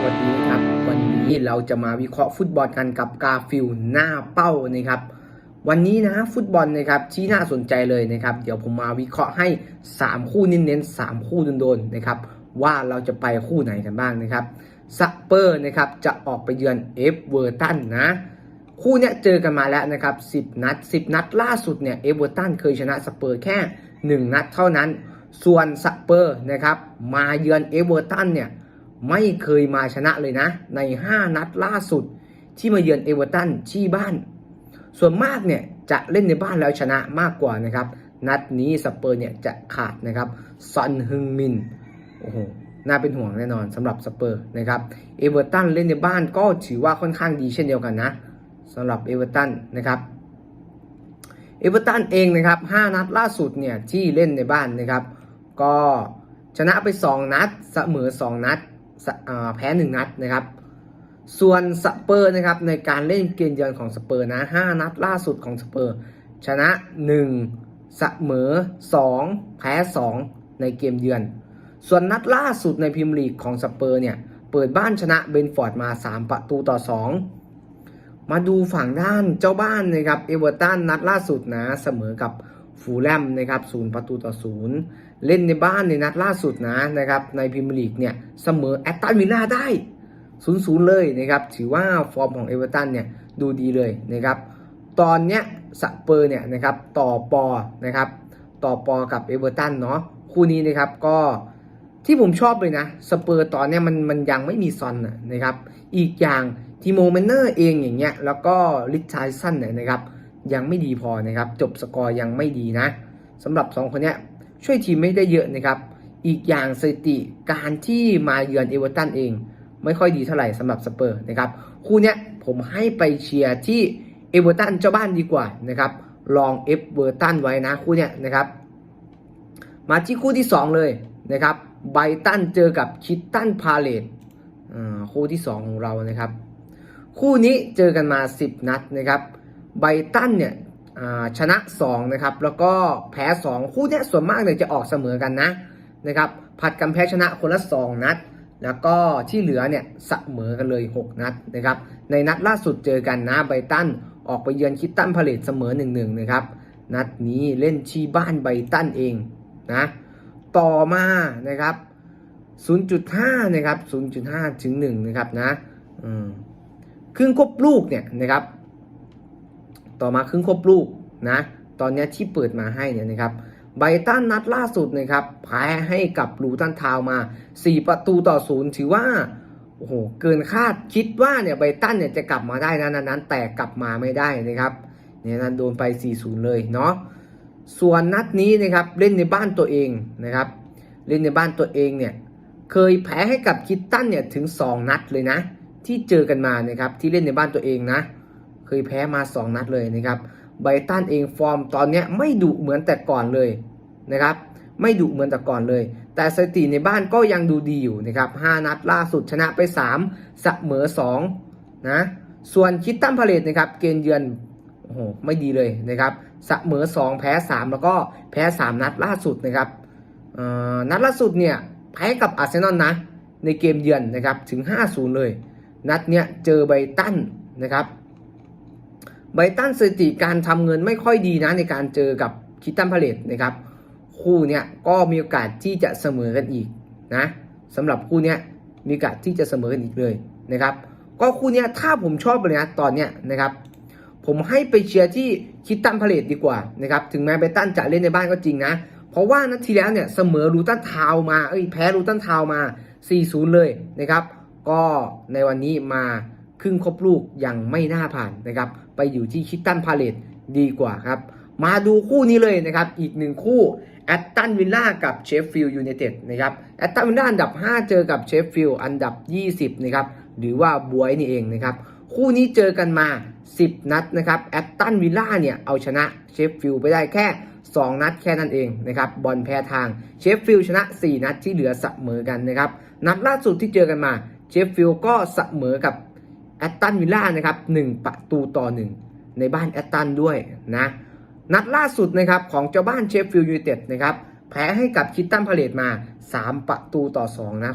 วัสดีครับ วันนี้เราจะมาวิเคราะห์ฟุตบอลกันกับกาฟิลหน้าเป้านะครับ วันนี้นะฟุตบอลนะครับที่น่าสนใจเลยนะครับ เดี๋ยวผมมาวิเคราะห์ให้ 3 คู่เน้นๆ3คู่โดนๆนะครับ ว่าเราจะไปคู่ไหนกันบ้างนะครับสเปอร์นะครับจะออกไปเยือนเอฟเวอร์ตันนะคู่เนี้ยเจอกันมาแล้วนะครับ 10 นัด 10 นัดล่าสุดเนี่ยเอเวอร์ตันเคยชนะสเปอร์แค่ 1 นัดเท่านั้น ส่วนสเปอร์นะครับมาเยือนเอเวอร์ตันเนี่ย ไม่เคยมาชนะเลยนะ ใน 5 นัดล่าสุดที่มาเยือนเอเวอร์ตันที่บ้าน ส่วนมากเนี่ยจะเล่นในบ้านแล้วชนะมากกว่านะครับ นัดนี้สเปอร์เนี่ยจะขาดนะครับซอนฮึงมินโอ้โหน่าเป็นห่วงแน่นอนสำหรับสเปอร์นะครับเอเวอร์ตันเล่นในบ้านก็ถือว่าค่อนข้างดีเช่นเดียวกันนะสำหรับเอเวอร์ตันนะครับเอเวอร์ตันเองนะครับ5นัดล่าสุดเนี่ยที่เล่นในบ้านนะครับ ก็ชนะไป 2 นัดเสมอ 2 นัด แพ้1นัดนะครับ ส่วนสเปอร์นะครับในการเล่นเกมเยือนของสเปอร์นะ5นัดล่าสุดของสเปอร์ชนะ1เสมอ2แพ้2ในเกมเยือน ส่วนนัดล่าสุดในพรีเมียร์ลีกของสเปอร์เนี่ยเปิดบ้านชนะเบนฟอร์ดมา 3 ประตูต่อ 2 มาดูฝั่งด้านเจ้าบ้านนะครับเอเวอร์ตันนัดล่าสุดนะเสมอกับฟูลแลมนะครับศูนย์ประตูต่อศูนย์ เล่นในบ้านในนัดล่าสุดนะนะครับในพรีเมียร์ลีกเนี่ยเสมอแอตตันวิลล่าได้0 0เลยนะครับถือว่าฟอร์มของเอเวอร์ตันเนี่ยดูดีเลยนะครับตอนเนี้ยสเปอร์เนี่ยนะครับต่อปอนะครับต่อปอกับเอเวอร์ตันเนาะคู่นี้นะครับก็ที่ผมชอบเลยนะสเปอร์ตอนเนี้ยมันมันยังไม่มีซอนนะนะครับอีกอย่างทีโมเมนเนอร์เองอย่างเงี้ยแล้วก็ลิชาร์สันเนี่ยนะครับยังไม่ดีพอนะครับจบสกอร์ยังไม่ดีนะสำหรับ 2 คนเนี้ย ช่วยทีมไม่ได้เยอะนะครับ อีกอย่างสถิติการที่มาเยือนเอเวอร์ตันเอง ไม่ค่อยดีเท่าไหร่สำหรับสเปอร์นะครับคู่เนี้ยผมให้ไปเชียร์ที่เอเวอร์ตันเจ้าบ้านดีกว่านะครับลองเอฟเวอร์ตันไว้นะคู่เนี้ยนะครับ มาที่คู่ที่ 2 เลยนะครับไบตันเจอกับคิตตันพาเลตคู่ที่ 2 ของเรานะครับ คู่นี้เจอกันมา 10 นัดนะครับไบตันเนี่ย ชนะ2นะครับแล้วก็แพ้2คู่นี้ส่วนมากเนี่ยจะออกเสมอกันนะนะครับผัดกันแพ้ชนะคนละ 2 นัด แล้วก็ที่เหลือเนี่ยเสมอกันเลย 6 นัดนะครับในนัดล่าสุดเจอกันนะไบตันออกไปเยือนคิตตันพาเลตเสมอ 1-1นะครับนัดนี้เล่นที่บ้านไบตันเองนะต่อมานะครับ 0.5 นะครับ 0.5 ถึง 1 นะครับนะครึ่งควบลูกเนี่ยนะครับ ต่อมาครึ่งควบลูกนะ ตอนนี้ที่เปิดมาให้เนี่ยนะครับไบตันนัดล่าสุดนะครับแพ้ให้กับลูตันทาวมา 4 ประตูต่อ0ถือว่าโอ้โหเกินคาดคิดว่าเนี่ยไบตันเนี่ยจะกลับมาได้นะนั้นแต่กลับมาไม่ได้นะครับเนี่ยนั้นโดนไป 4-0 เลยเนาะส่วนนัดนี้นะครับเล่นในบ้านตัวเองนะครับ เล่นในบ้านตัวเองเนี่ยเคยแพ้ให้กับคิตตันเนี่ยถึง 2 นัดเลยนะ ที่เจอกันมานะครับที่เล่นในบ้านตัวเองนะ ยแพ้มา 2 นัดเลยนะครับไบตันเองฟอร์มตอนนี้ไม่ดุเหมือนแต่ก่อนเลยนะครับไม่ดุเหมือนแต่ก่อนเลย แต่สถิติในบ้านก็ยังดูดีอยู่นะครับ5นัดล่าสุดชนะไป 3 เสมอ2นะส่วนคิตตันพาเลตนะครับเกณฑ์เยือนโอ้โหไม่ดีเลยนะครับเสมอ 2 แพ้ 3 แล้วก็แพ้ 3 นัดล่าสุดนะครับอ่อนัดล่าสุดเนี่ยแพ้กับอาร์เซนอลนะในเกมเยือนนะครับถึง 5-0 เลย นัดเนี้ยเจอไบตันนะครับ ไบตันสถิติการทำเงินไม่ค่อยดีนะในการเจอกับคิตตันพาเลตนะครับ คู่เนี้ยก็มีโอกาสที่จะเสมอกันอีกนะสำหรับคู่เนี้ยมีโอกาสที่จะเสมอกันอีกเลยนะครับ ก็คู่เนี้ยถ้าผมชอบเลยนะตอนเนี้ยนะครับผมให้ไปเชียร์ที่คิตตันพาเลตดีกว่านะครับถึงแม้ไบตันจะเล่นในบ้านก็จริงนะ เพราะว่านัดที่แล้วเนี่ยเสมอรูตันทาวมาเอ้ยแพ้รูตันทาวมา 4-0 เลยนะครับ ก็ในวันนี้มาครึ่งครบลูกยังไม่น่าผ่านนะครับ ไปอยู่ที่คิตตันพาเลตดีกว่าครับ มาดูคู่นี้เลยนะครับ อีกหนึ่งคู่แอตตันวิลล่ากับเชฟฟิลด์ยูไนเต็ดนะครับแอตตันวิลล่าอันดับ 5 เจอกับเชฟฟิลด์อันดับ 20 นะครับ หรือว่าบวยนี่เองนะครับ คู่นี้เจอกันมา 10 นัดนะครับแอตตันวิลล่าเนี่ยเอาชนะเชฟฟิลด์ไปได้แค่ 2 นัดแค่นั้นเองนะครับบอลแพ้ทางเชฟฟิลด์ชนะ 4 นัดที่เหลือเสมอกันนะครับ นัดล่าสุดที่เจอกันมาเชฟฟิลด์ก็เสมอกับ แอตตันวิลล่านะครับ1ประตูต่อ 1 ในบ้านแอตตันด้วยนะนัดล่าสุดนะครับของเจ้าบ้านเชฟฟิลด์ยูไนเต็ดนะครับแพ้ให้กับคิตตันพาเลตมา 3 ประตูต่อ 2 นะ